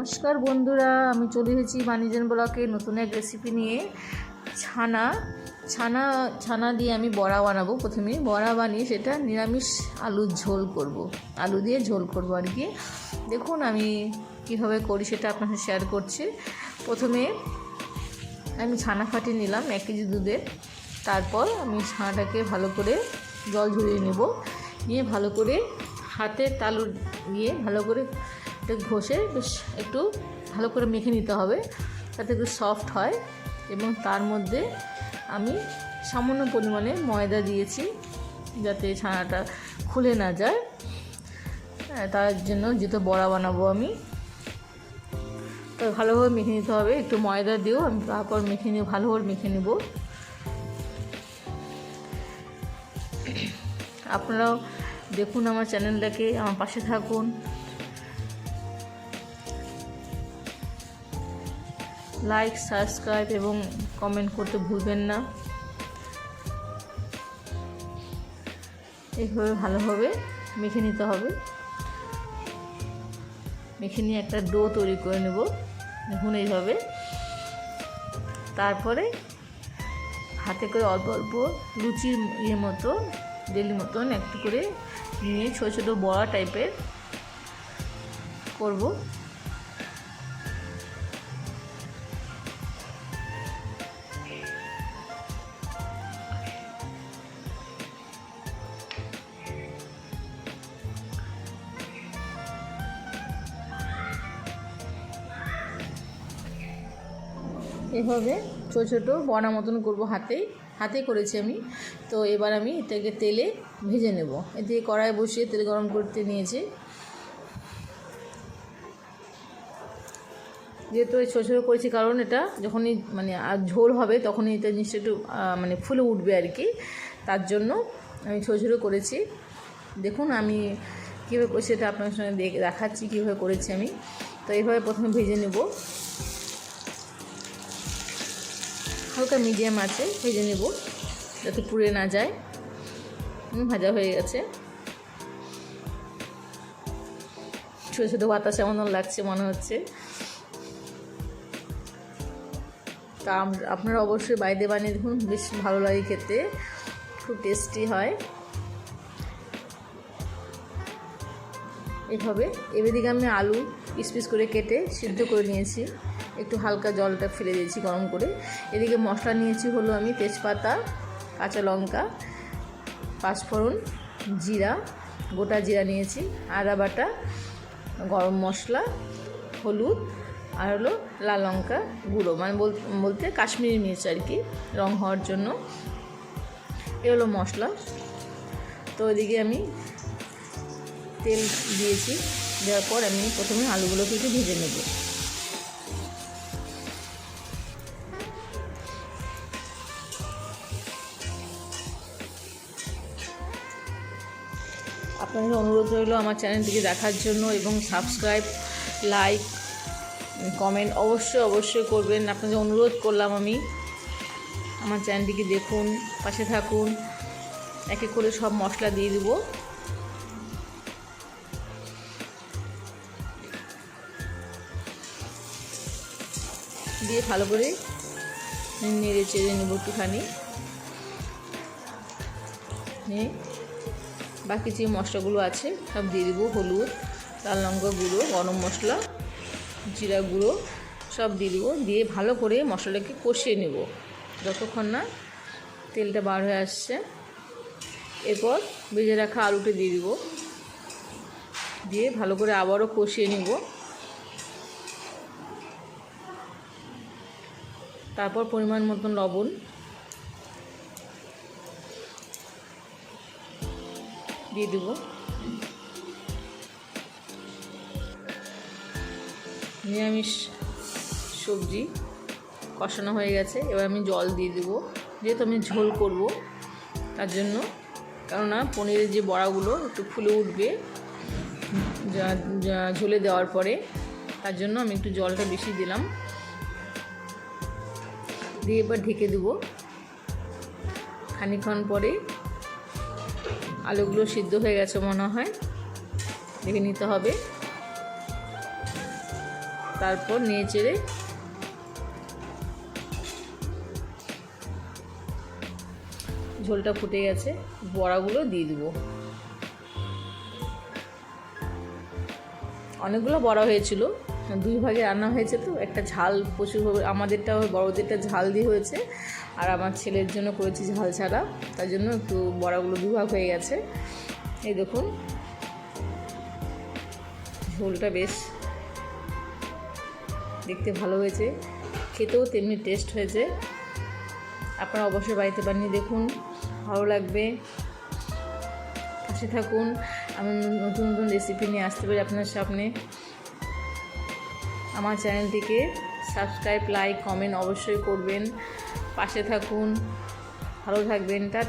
নমস্কার বন্ধুরা, আমি চলে এসেছি বাণিজ্যন ব্লকে নতুন এক রেসিপি নিয়ে। ছানা ছানা ছানা দিয়ে আমি বড়া বানাবো প্রথমে। বড়া বানিয়ে সেটা নিরামিষ আলুর ঝোল করব। আলু দিয়ে ঝোল করব আর কি। দেখুন আমি কীভাবে করি সেটা আপনার শেয়ার করছি। প্রথমে আমি ছানা ফাটিয়ে নিলাম এক কেজি দুধের তারপর আমি ছানাটাকে ভালো করে জল ঝরিয়ে নেব। নিয়ে ভালো করে হাতে তালু দিয়ে ভালো করে এটা ঘষে বেশ একটু ভালো করে মেখে নিতে হবে যাতে একটু সফট হয় এবং তার মধ্যে আমি সামান্য পরিমাণে ময়দা দিয়েছি যাতে ছানাটা খুলে না যায়। হ্যাঁ, তার জন্য যেহেতু বড়া বানাবো আমি তো ভালোভাবে মেখে নিতে হবে। একটু ময়দা দিয়েও আমি তারপর মেখে নিয়ে ভালোভাবে মেখে নেব। আপনারাও দেখুন আমার চ্যানেলটাকে আমার পাশে থাকুন। লাইক সাবস্ক্রাইব এবং কমেন্ট করতে ভুলবেন না। এইভাবে ভালোভাবে মেখে নিতে হবে। মেখে নিয়ে একটা ডো তৈরি করে নেব, দেখুন এইভাবে। তারপরে হাতে করে অল্প অল্প লুচির ইয়ে মতো ডেলি মতন একটু করে নিয়ে ছোটো ছোটো বড়া টাইপের করব। এভাবে ছোটো ছোটো বড়া মতন করব হাতেই হাতে করেছি আমি। তো এবার আমি এটাকে তেলে ভেজে নেব। এদিকে কড়াই বসিয়ে তেল গরম করতে নিয়েছি। যেহেতু এই ছোটো ছোটো করেছি কারণ এটা যখনই মানে আর ঝোল হবে তখনই এটা জিনিসটা একটু মানে ফুলে উঠবে আর কি। তার জন্য আমি ছোটো ছোটো করেছি। দেখুন আমি কীভাবে করছি এটা আপনার সঙ্গে দেখ, দেখাচ্ছি কীভাবে করেছি আমি। তো এইভাবে প্রথমে ভেজে নেব। হালকা মিডিয়াম আছে, ভেজে নেব যাতে পুড়ে না যায়। ভাজা হয়ে গেছে। ছোটো ছোটো বাতাস এমন লাগছে মনে হচ্ছে। তা আপনারা অবশ্যই বাইরে বানিয়ে দেখুন, বেশ ভালো লাগে খেতে, খুব টেস্টি হয়। এভাবে। এদিকে আমি আলু পিস করে কেটে সিদ্ধ করে নিয়েছি। একটু হালকা জলটা ফেলে দিয়েছি গরম করে। এদিকে মশলা নিয়েছি হলো আমি তেজপাতা, কাঁচা লঙ্কা, পাঁচফোড়ন, জিরা, গোটা জিরা নিয়েছি, আদা বাটা, গরম মশলা, হলুদ, আর হলো লাল লঙ্কা গুঁড়ো। মানে বল- বলতে কাশ্মীরি মির্চ আর কি, রং হওয়ার জন্য। এ হলো মশলা। তো এদিকে আমি তেল দিয়েছি, দেওয়ার পর আমি প্রথমে আলুগুলোকে একটু ভেজে নেব। আপনাদের অনুরোধ রইল আমার চ্যানেলটিকে দেখার জন্য এবং সাবস্ক্রাইব, লাইক, কমেন্ট অবশ্যই অবশ্যই করবেন। আপনাদের অনুরোধ করলাম আমি, আমার চ্যানেলটিকে দেখুন, পাশে থাকুন। একে করে সব মশলা দিয়ে দেবো। দিয়ে ভালো করে নেড়ে চেড়ে নেব একটুখানি। বাকি যে মশলাগুলো আছে, সব দিয়ে দেবো হলুদ, লাল লঙ্কা গুঁড়ো, গরম মশলা, জিরা গুঁড়ো, সব দিয়ে দেবো। দিয়ে ভালো করে মশলাটাকে কষিয়ে নেব। যতক্ষণ না তেলটা বার হয়ে আসছে, এরপর ভেজে রাখা আলুটা দিয়ে দেবো। দিয়ে ভালো করে আবারও কষিয়ে নেব। তারপর পরিমাণ মতন লবণ। দিয়ে দেব। নিরামিষ সবজি কষানো হয়ে গেছে। এবার আমি জল দিয়ে দেবো। যেহেতু আমি ঝোল করব, তার জন্য। কেননা পনিরের যে বড়াগুলো একটু ফুলে উঠবে ঝোলে দেওয়ার পরে, তার জন্য আমি একটু জলটা বেশি দিলাম। দিয়ে এবার ঢেকে দেবো। খানিক্ষণ পরে আলুগুলো সিদ্ধ হয়ে গেছে মনে হয়। দেখে নিতে হবে। তারপর নিয়ে চেড়ে ঝোলটা ফুটে গেছে, বড়াগুলো দিয়ে দেবো। অনেকগুলো বড়া হয়েছিল। দুই ভাগে রান্না হয়েছে তো। একটা ঝাল প্রচুর হবে, আমাদেরটা বড়োদেরটা ঝাল দিয়ে হয়েছে। আর আমার ছেলের জন্য করেছি ঝাল ছাড়া। তার জন্য একটু বড়াগুলো দুভাগ হয়ে গেছে। এই দেখুন। ঝোলটা বেশ দেখতে ভালো হয়েছে। খেতেও তেমনি টেস্ট হয়েছে। আপনারা অবশ্যই বাড়িতে বানিয়ে দেখুন। ভালো লাগবে। পাশে থাকুন। আমি নতুন নতুন রেসিপি নিয়ে আসতে পারি আপনার সামনে। আমার চ্যানেলটিকে সাবস্ক্রাইব লাইক কমেন্ট অবশ্যই করবেন। পাশে থাকুন। ভালো থাকবেন। টাটা।